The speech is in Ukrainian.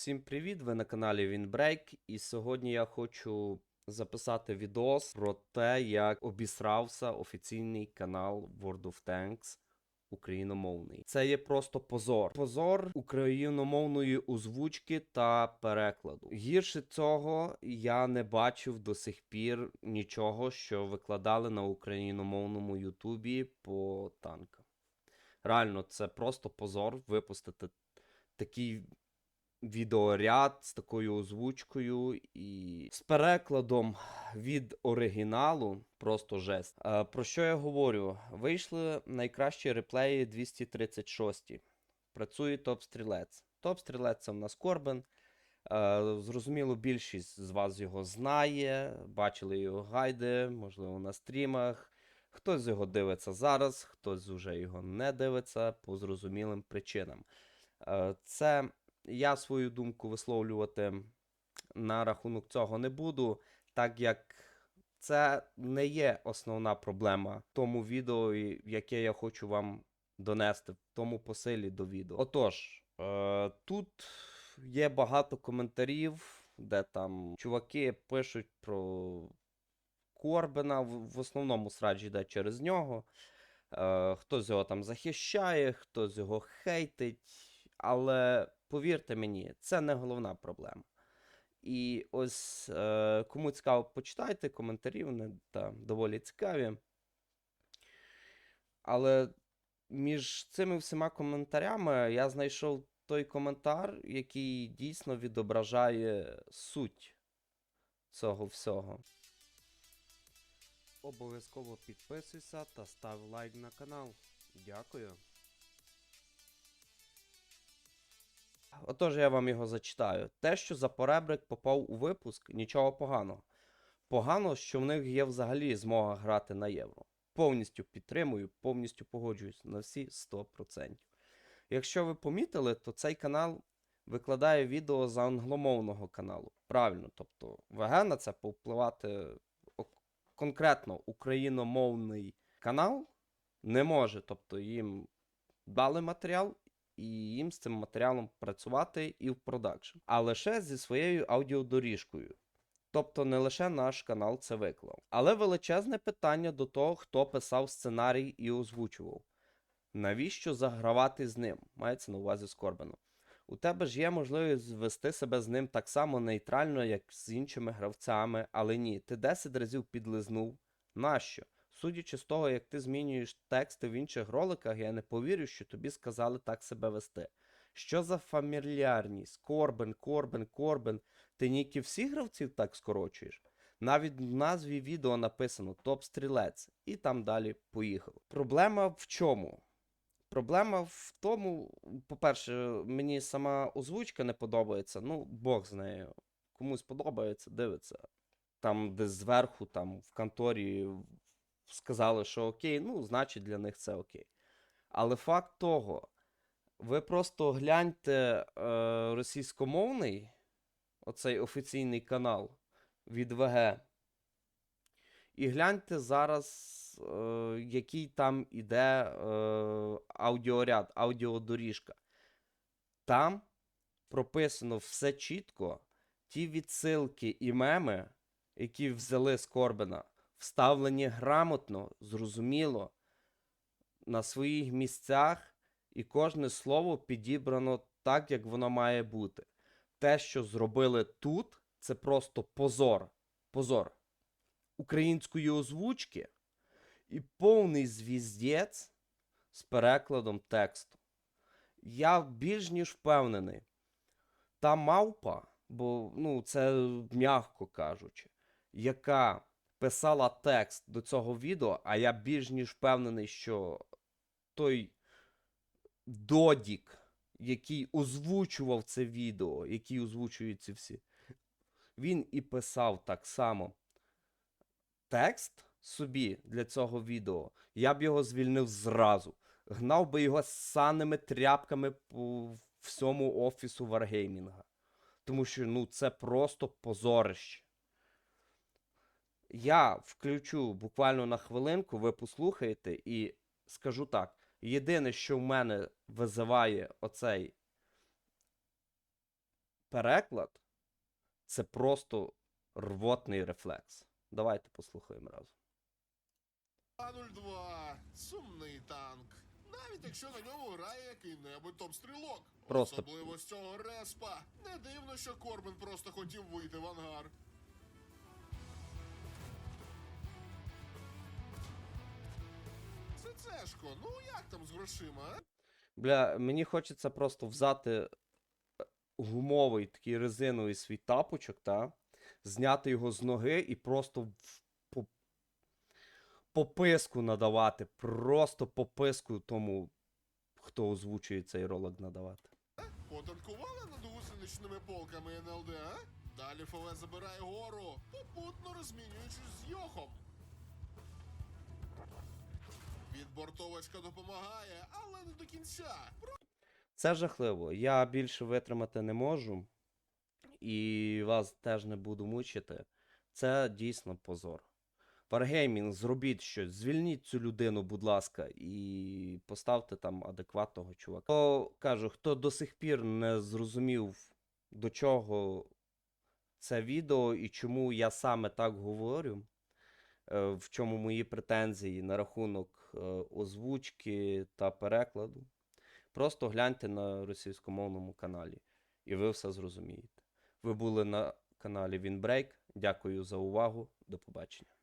Всім привіт! Ви на каналі Вінбрейк, і сьогодні я хочу записати відос про те, як обісрався офіційний канал World of Tanks україномовний. Це є просто позор. Позор україномовної озвучки та перекладу. Гірше цього я не бачив до сих пір нічого, що викладали на україномовному Ютубі по танкам. Реально, це просто позор випустити такий відеоряд з такою озвучкою і з перекладом від оригіналу. Просто жесть. Е, про що я говорю? Вийшли найкращі реплеї 236. Працює топ-стрілець. Топ-стрілець це в нас Корбен. Е, зрозуміло, більшість з вас його знає, бачили його гайди, можливо, на стрімах. Хтось його дивиться зараз, хтось вже його не дивиться по зрозумілим причинам. Е, Це я свою думку висловлювати на рахунок цього не буду, так як це не є основна проблема тому відео, яке я хочу вам донести, в тому посилі до відео. Отож, е, тут є багато коментарів, де там чуваки пишуть про Корбена, в, в основному срач йде через нього. Е, хтось його там захищає, хтось його хейтить. Але повірте мені, це не головна проблема. І ось е, кому цікаво, почитайте коментарі, вони та, доволі цікаві. Але між цими всіма коментарями я знайшов той коментар, який дійсно відображає суть цього всього. Обов'язково підписуйся та став лайк на канал. Дякую. Отож, я вам його зачитаю. Те, що Запоребрик попав у випуск, нічого поганого. Погано, що в них є взагалі змога грати на євро. Повністю підтримую, повністю погоджуюсь на всі 100%. Якщо ви помітили, то цей канал викладає відео з англомовного каналу. Правильно, тобто ВГ на це повпливати конкретно україномовний канал не може. Тобто їм дали матеріал, і їм з цим матеріалом працювати і в продакшн. А лише зі своєю аудіодоріжкою. Тобто не лише наш канал це виклав. Але величезне питання до того, хто писав сценарій і озвучував. Навіщо загравати з ним? Мається на увазі з. У тебе ж є можливість вести себе з ним так само нейтрально, як з іншими гравцями, але ні, ти 10 разів підлизнув. Нащо? Судячи з того, як ти змінюєш тексти в інших роликах, я не повірю, що тобі сказали так себе вести. Що за фамільярність? Корбен, Корбен, Корбен. Ти ніки всіх гравців так скорочуєш? Навіть в назві відео написано топ-стрілець, і там далі поїхав. Проблема в чому? Проблема в тому, по-перше, мені сама озвучка не подобається. Ну, Бог з нею. Комусь подобається, дивиться. Там, десь зверху, там в конторі сказали, що окей, ну, значить для них це окей. Але факт того, ви просто гляньте е, російськомовний, оцей офіційний канал від ВГ. І гляньте зараз, е, який там іде е, аудіоряд, аудіодоріжка. Там прописано все чітко, ті відсилки і меми, які взяли з Корбена, вставлені грамотно, зрозуміло, на своїх місцях, і кожне слово підібрано так, як воно має бути. Те, що зробили тут, це просто позор. Позор української озвучки і повний звіздець з перекладом тексту. Я більш ніж впевнений, та мавпа, бо ну, це м'яко кажучи, яка писала текст до цього відео, а я більш ніж впевнений, що той Додік, який озвучував це відео, який озвучує ці всі, він і писав так само текст собі для цього відео, я б його звільнив зразу. Гнав би його саними тряпками по всьому офісу Варгеймінга. Тому що ну, це просто позорище. Я включу буквально на хвилинку, ви послухаєте, і скажу так: єдине, що в мене визиває оцей переклад це просто рвотний рефлекс. Давайте послухаємо разом. А-02 сумний танк. Навіть якщо на ньому грає який-небудь топ-стрілок. Просто- Особливо з цього респа. Не дивно, що Корбин просто хотів вийти в ангар. Це ну як там з грошима, а? Бля, мені хочеться просто взяти е, гумовий такий резиновий свій тапочок, та, зняти його з ноги і просто в- по, по писку надавати. Просто по писку тому, хто озвучує цей ролик надавати. Потанкували над гусеничними полками НЛД, а? Далі ФВ забирає гору, попутно розмінюючись з Йохом. Відбортовочка допомагає, але не до кінця. Це жахливо. Я більше витримати не можу. І вас теж не буду мучити. Це дійсно позор. Wargaming, зробіть щось, звільніть цю людину, будь ласка, і поставте там адекватного чувака. Хто, кажу, хто до сих пір не зрозумів, до чого це відео і чому я саме так говорю, в чому мої претензії на рахунок е, озвучки та перекладу. Просто гляньте на російськомовному каналі, і ви все зрозумієте. Ви були на каналі Вінбрейк. Дякую за увагу. До побачення.